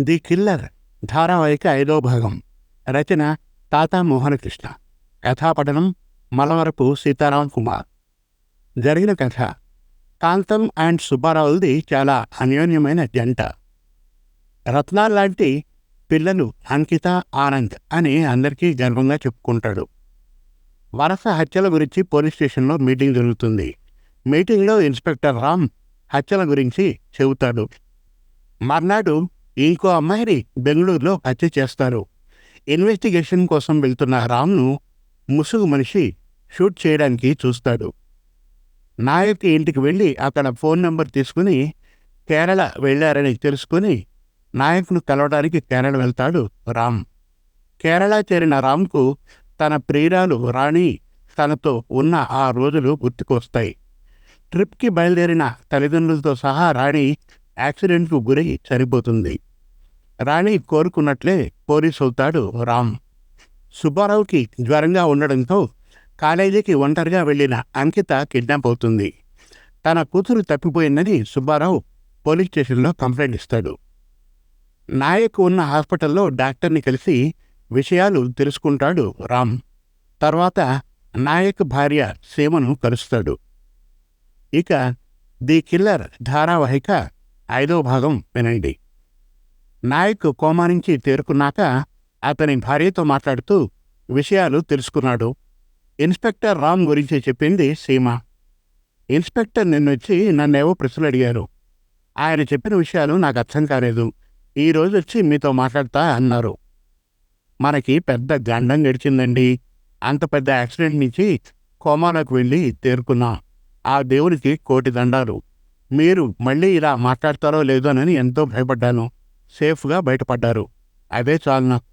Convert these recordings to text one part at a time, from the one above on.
The killer ధారావాహిక ఐదో భాగం. రచన తాతా మోహనకృష్ణ. కథాపఠనం మలవరపు సీతారాం కుమార్. జరిగిన కథ. కాంతం అండ్ సుబ్బారావులది చాలా అన్యోన్యమైన జంట. రత్నాల్ లాంటి పిల్లలు అంకిత ఆనంద్ అని అందరికీ గర్వంగా చెప్పుకుంటాడు. వరస హత్యల గురించి పోలీస్ స్టేషన్లో మీటింగ్ జరుగుతుంది. మీటింగ్లో ఇన్స్పెక్టర్ రామ్ హత్యల గురించి చెబుతాడు. మర్నాడు ఇంకో అమ్మాయిని బెంగళూరులో హత్య చేస్తారు. ఇన్వెస్టిగేషన్ కోసం వెళ్తున్న రామ్ను ముసుగు మనిషి షూట్ చేయడానికి చూస్తాడు. నాయక్ ఇంటికి వెళ్ళి అక్కడ ఫోన్ నెంబర్ తీసుకుని కేరళ వెళ్ళారని తెలుసుకుని నాయక్ను కలవడానికి కేరళ వెళ్తాడు రామ్. కేరళ చేరిన రామ్కు తన ప్రియురాలు రాణి తనతో ఉన్న ఆ రోజులు గుర్తుకొస్తాయి. ట్రిప్కి బయలుదేరిన తల్లిదండ్రులతో సహా రాణి యాక్సిడెంట్కు గురై చనిపోతుంది. రాణి కోరుకున్నట్లే పోలీస్ అవుతాడు రామ్. సుబ్బారావుకి జ్వరంగా ఉండడంతో కాలేజీకి ఒంటరిగా వెళ్ళిన అంకిత కిడ్నాప్ అవుతుంది. తన కూతురు తప్పిపోయిందని సుబ్బారావు పోలీస్ స్టేషన్లో కంప్లైంట్ ఇస్తాడు. నాయక్ ఉన్న హాస్పిటల్లో డాక్టర్ని కలిసి విషయాలు తెలుసుకుంటాడు రామ్. తర్వాత నాయక్ భార్య సీమను కలుస్తాడు. ఇక ది కిల్లర్ ధారావాహిక ఐదో భాగం వినండి. నాయక్ కోమా నుంచి తేరుకున్నాక అతని భార్యతో మాట్లాడుతూ విషయాలు తెలుసుకున్నాడు. ఇన్స్పెక్టర్ రామ్ గురించి చెప్పింది సీమ. ఇన్స్పెక్టర్ నిన్నొచ్చి నన్నేవో ప్రశ్నలు అడిగారు. ఆయన చెప్పిన విషయాలు నాకు అర్థం కాలేదు. ఈ వచ్చి మీతో మాట్లాడతా అన్నారు. మనకి పెద్ద గండం గడిచిందండి. అంత పెద్ద యాక్సిడెంట్ నుంచి కోమాలకు వెళ్ళి తేరుకున్నాం. ఆ దేవునికి కోటి దండాలు. మీరు మళ్ళీ ఇలా మాట్లాడతారో లేదోనని ఎంతో భయపడ్డాను. సేఫ్గా బయటపడ్డారు. అదే చాలు నాకు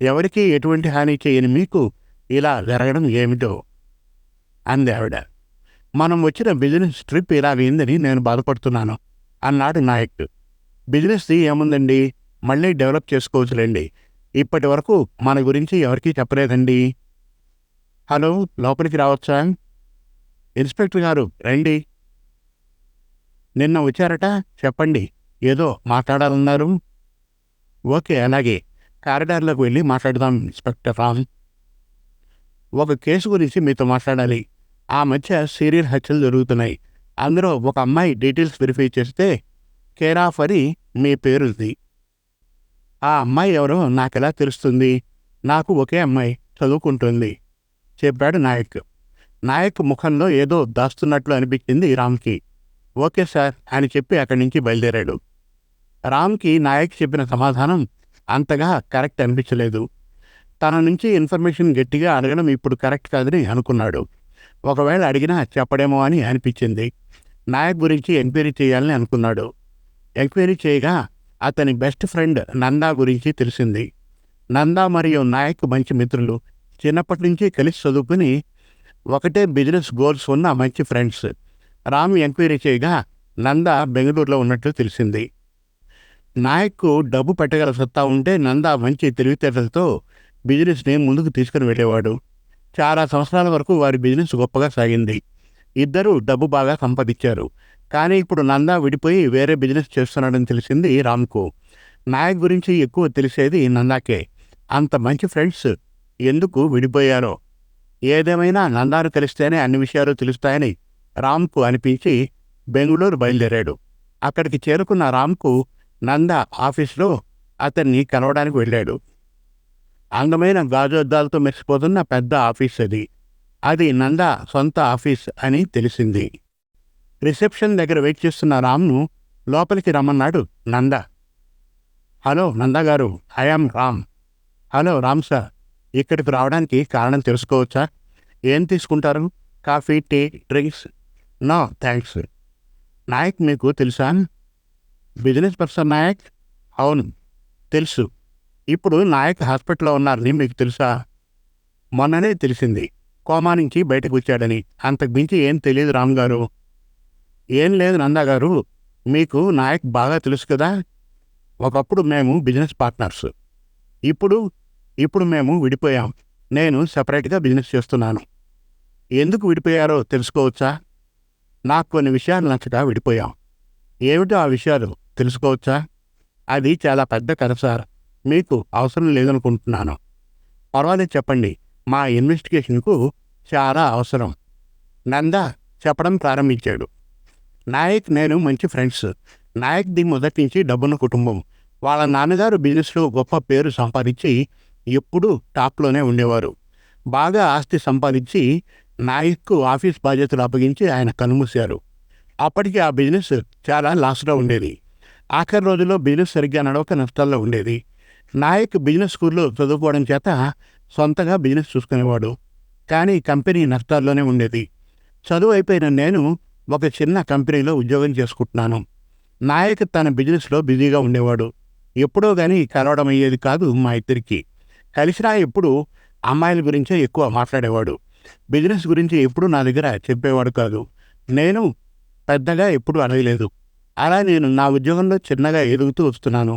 ఎవరికీ ఎటువంటి హాని చేయని మీకు ఇలా జరగడం ఏమిటో? అంది ఆవిడ మనం వచ్చిన బిజినెస్ ట్రిప్ ఇలా అయిందని నేను బాధపడుతున్నాను అన్నాడు నాయక్. బిజినెస్ది ఏముందండి? మళ్ళీ డెవలప్ చేసుకోవచ్చులేండి. ఇప్పటి వరకు మన గురించి ఎవరికీ చెప్పలేదండి. హలో లోపలికి రావచ్చా? ఇన్స్పెక్టర్ గారు రండి. నిన్న వచ్చారట చెప్పండి. ఏదో మాట్లాడాలన్నారు. ఓకే అలాగే. కారిడార్లోకి వెళ్ళి మాట్లాడదాం ఇన్స్పెక్టర్ రామ్. ఒక కేసు గురించి మీతో మాట్లాడాలి. ఆ మధ్య సీరియల్ హత్యలు జరుగుతున్నాయి. అందులో ఒక అమ్మాయి డీటెయిల్స్ వెరిఫై చేస్తే కేర్ ఆఫ్ అని మీ పేరుంది. ఆ అమ్మాయి ఎవరో నాకెలా తెలుస్తుంది? నాకు ఒకే అమ్మాయి చదువుకుంటుంది చెప్పాడు నాయక్. నాయక్ ముఖంలో ఏదో దాస్తున్నట్లు అనిపించింది రామ్కి. ఓకే సార్ అని చెప్పి అక్కడి నుంచి బయలుదేరాడు. రామ్కి నాయక్ చెప్పిన సమాధానం అంతగా కరెక్ట్ అనిపించలేదు. తన నుంచి ఇన్ఫర్మేషన్ గట్టిగా అడగడం ఇప్పుడు కరెక్ట్ కాదని అనుకున్నాడు. ఒకవేళ అడిగినా చెప్పడేమో అని అనిపించింది. నాయక్ గురించి ఎంక్వైరీ చేయాలని అనుకున్నాడు. ఎంక్వైరీ చేయగా అతని బెస్ట్ ఫ్రెండ్ నందా గురించి తెలిసింది. నందా మరియు నాయక్ మంచి మిత్రులు. చిన్నప్పటి నుంచి కలిసి చదువుకుని ఒకటే బిజినెస్ గోల్స్ ఉన్న మంచి ఫ్రెండ్స్. రామ్ ఎంక్వైరీ చేయగా నందా బెంగళూరులో ఉన్నట్లు తెలిసింది. నాయక్కు డబ్బు పెట్టగల సత్తా ఉంటే నందా మంచి తెలివితేటలతో బిజినెస్ని ముందుకు తీసుకుని వెళ్ళేవాడు. చాలా సంవత్సరాల వరకు వారి బిజినెస్ గొప్పగా సాగింది. ఇద్దరూ డబ్బు బాగా సంపాదించారు. కానీ ఇప్పుడు నందా విడిపోయి వేరే బిజినెస్ చేస్తున్నాడని తెలిసింది రామ్కు. నాయక్ గురించి ఎక్కువ తెలిసేది నందాకే. అంత మంచి ఫ్రెండ్స్ ఎందుకు విడిపోయారో? ఏదేమైనా నందాను తెలిస్తేనే అన్ని విషయాలు తెలుస్తాయని రామ్కు అనిపించి బెంగళూరు బయలుదేరాడు. అక్కడికి చేరుకున్న రామ్కు నంద ఆఫీస్లో అతన్ని కలవడానికి వెళ్ళాడు. అందమైన గాజోద్దాలతో మెరిసిపోతున్న పెద్ద ఆఫీస్ అది. అది నంద సొంత ఆఫీస్ అని తెలిసింది. రిసెప్షన్ దగ్గర వెయిట్ చేస్తున్న రామ్ను లోపలికి రమ్మన్నాడు నంద. హలో నంద గారు I am Ram. Hello Ram sir ఇక్కడికి రావడానికి కారణం తెలుసుకోవచ్చా? ఏం తీసుకుంటారు? Coffee tea drinks? No thanks Nayak మీకు తెలుసా? Business person Nayak? అవును. తెలుసు. ఇప్పుడు నాయక్ హాస్పిటల్లో ఉన్నారని మీకు తెలుసా? మొన్ననే తెలిసింది. కోమా నుంచి బయటకు వచ్చాడని. అంతకు మించి ఏం తెలియదు రామ్ గారు. ఏం లేదు నందా గారు. మీకు నాయక్ బాగా తెలుసు కదా? ఒకప్పుడు మేము బిజినెస్ పార్ట్నర్స్. ఇప్పుడు ఇప్పుడు మేము విడిపోయాం. నేను సపరేట్గా బిజినెస్ చేస్తున్నాను. ఎందుకు విడిపోయారో తెలుసుకోవచ్చా? నాకు కొన్ని విషయాలు నచ్చక విడిపోయాం. ఏమిటో ఆ విషయాలు? తెలుసుకోవచ్చా? అది చాలా పెద్ద కథ సార్. మీకు అవసరం లేదనుకుంటున్నాను. పర్వాలేదు చెప్పండి. మా ఇన్వెస్టిగేషన్కు చాలా అవసరం. నంద చెప్పడం ప్రారంభించాడు. నాయక్ నేను మంచి ఫ్రెండ్స్. నాయక్ ది మొదటి నుంచి డబ్బున్న కుటుంబం. వాళ్ళ నాన్నగారు బిజినెస్లో గొప్ప పేరు సంపాదించి ఎప్పుడూ టాప్లోనే ఉండేవారు. బాగా ఆస్తి సంపాదించి నాయక్కు ఆఫీస్ బాధ్యతలు అప్పగించి ఆయన కనుమూశారు. అప్పటికి ఆ బిజినెస్ చాలా లాస్లో ఉండేది. ఆఖరి రోజుల్లో బిజినెస్ సరిగ్గా నడవక నష్టాల్లో ఉండేది. నాయక్ బిజినెస్ స్కూల్లో చదువుకోవడం చేత సొంతగా బిజినెస్ చూసుకునేవాడు. కానీ కంపెనీ నష్టాల్లోనే ఉండేది. చదువు అయిపోయిన నేను ఒక చిన్న కంపెనీలో ఉద్యోగం చేసుకుంటున్నాను. నాయక్ తన బిజినెస్లో బిజీగా ఉండేవాడు. ఎప్పుడో కానీ కలవడం అయ్యేది కాదు మా ఇద్దరికి. కలిసినా ఎప్పుడు అమ్మాయిల గురించే ఎక్కువ మాట్లాడేవాడు. బిజినెస్ గురించి ఎప్పుడు నా దగ్గర చెప్పేవాడు కాదు. నేను పెద్దగా ఎప్పుడు అడగలేదు. అలా నేను నా ఉద్యోగంలో చిన్నగా ఎదుగుతూ వస్తున్నాను.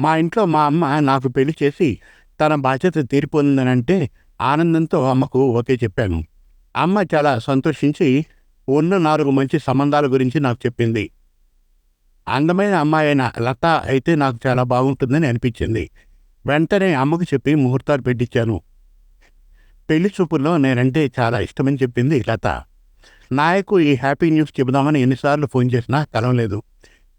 మా ఇంట్లో మా అమ్మ నాకు పెళ్ళి చేసి తన బాధ్యత తీరిపోయిందనంటే ఆనందంతో అమ్మకు ఓకే చెప్పాను. అమ్మ చాలా సంతోషించి ఉన్న నాలుగు మంచి సంబంధాల గురించి నాకు చెప్పింది. అందమైన అమ్మాయి అయిన లత అయితే నాకు చాలా బాగుంటుందని అనిపించింది. వెంటనే అమ్మకు చెప్పి ముహూర్తాలు పెట్టించాను పెళ్ళి చూపుల్లో నేనంటే చాలా ఇష్టమని చెప్పింది లత. నాయకు ఈ హ్యాపీ న్యూస్ చెబుదామని ఎన్నిసార్లు ఫోన్ చేసినా కలవలేదు.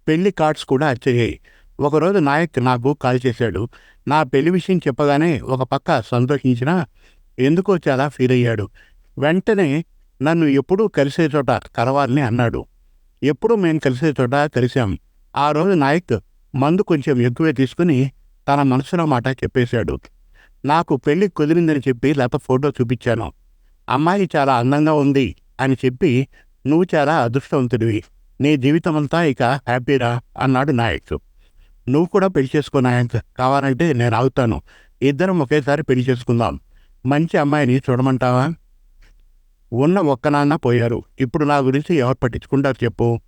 పెళ్ళి కార్డ్స్ కూడా వచ్చాయి ఒకరోజు నాయక్ నాకు కాల్ చేశాడు. నా పెళ్ళి విషయం చెప్పగానే ఒక పక్క సంతోషించినా ఎందుకో చాలా ఫీల్ అయ్యాడు. వెంటనే నన్ను ఎప్పుడూ కలిసే చోట కలవాలని అన్నాడు. ఎప్పుడూ మేము కలిసే చోట కలిశాం ఆ రోజు నాయక్ మందు కొంచెం ఎక్కువే తీసుకుని తన మనసులో మాట చెప్పేశాడు. నాకు పెళ్ళి కుదిరిందని చెప్పి లేక ఫోటో చూపించాను. అమ్మాయి చాలా అందంగా ఉంది. అని చెప్పి నువ్వు చాలా అదృష్టవంతుడివి. నీ జీవితం అంతా ఇక హ్యాపీరా అన్నాడు నాయక్. నువ్వు కూడా పెళ్ళి చేసుకో నాయక్. కావాలంటే నేను ఆగుతాను. ఇద్దరం ఒకేసారి పెళ్ళి చేసుకుందాం. మంచి అమ్మాయిని చూడమంటావా? ఉన్న ఒక్క నాన్న పోయారు. ఇప్పుడు నా గురించి ఎవరు పట్టించుకుంటారు చెప్పు.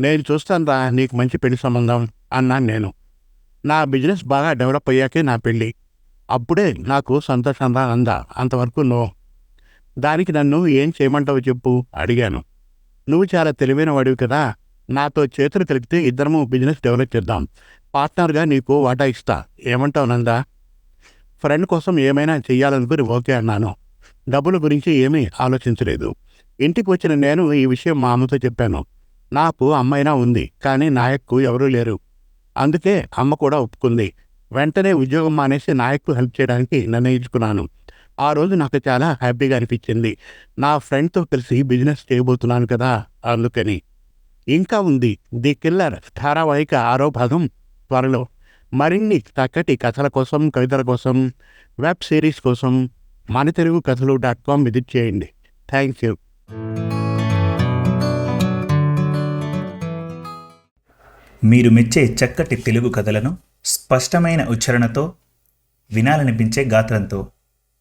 నేను చూస్తానురా నీకు మంచి పెళ్ళి సంబంధం అన్నాను నేను. నా బిజినెస్ బాగా డెవలప్ అయ్యాకే నా పెళ్ళి అప్పుడే నాకు సంతోషం రా అందా? అంతవరకు నో. దానికి నన్ను ఏం చేయమంటావు చెప్పు. అడిగాను. నువ్వు చాలా తెలివైన వాడివి కదా. నాతో చేతులు కలిపితే ఇద్దరము బిజినెస్ డెవలప్ చేద్దాం. పార్ట్నర్గా నీకు వాటా ఇస్తా. ఏమంటావు నందా? ఫ్రెండ్ కోసం ఏమైనా చెయ్యాలనుకుని ఓకే అన్నాను. డబ్బుల గురించి ఏమీ ఆలోచించలేదు. ఇంటికి వచ్చిన నేను ఈ విషయం మా అమ్మతో చెప్పాను. నాకు అమ్మైనా ఉంది కానీ నాయక్కు ఎవరూ లేరు. అందుకే అమ్మ కూడా ఒప్పుకుంది. వెంటనే ఉద్యోగం మానేసి నాయక్కు హెల్ప్ చేయడానికి నిర్ణయించుకున్నాను. ఆ రోజు నాకు చాలా హ్యాపీగా అనిపించింది. నా ఫ్రెండ్తో కలిసి బిజినెస్ చేయబోతున్నాను కదా అందుకని. ఇంకా ఉంది ది కిల్లర్ ధారావాహిక ఆరో భాగం త్వరలో. మరిన్ని చక్కటి కథల కోసం కవితల కోసం వెబ్ సిరీస్ కోసం మన తెలుగు కథలు డాట్ కామ్ విజిట్ చేయండి. Thank you. మీరు మెచ్చే చక్కటి తెలుగు కథలను స్పష్టమైన ఉచ్చారణతో వినాలనిపించే గాత్రంతో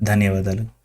ధన్యవాదాలు.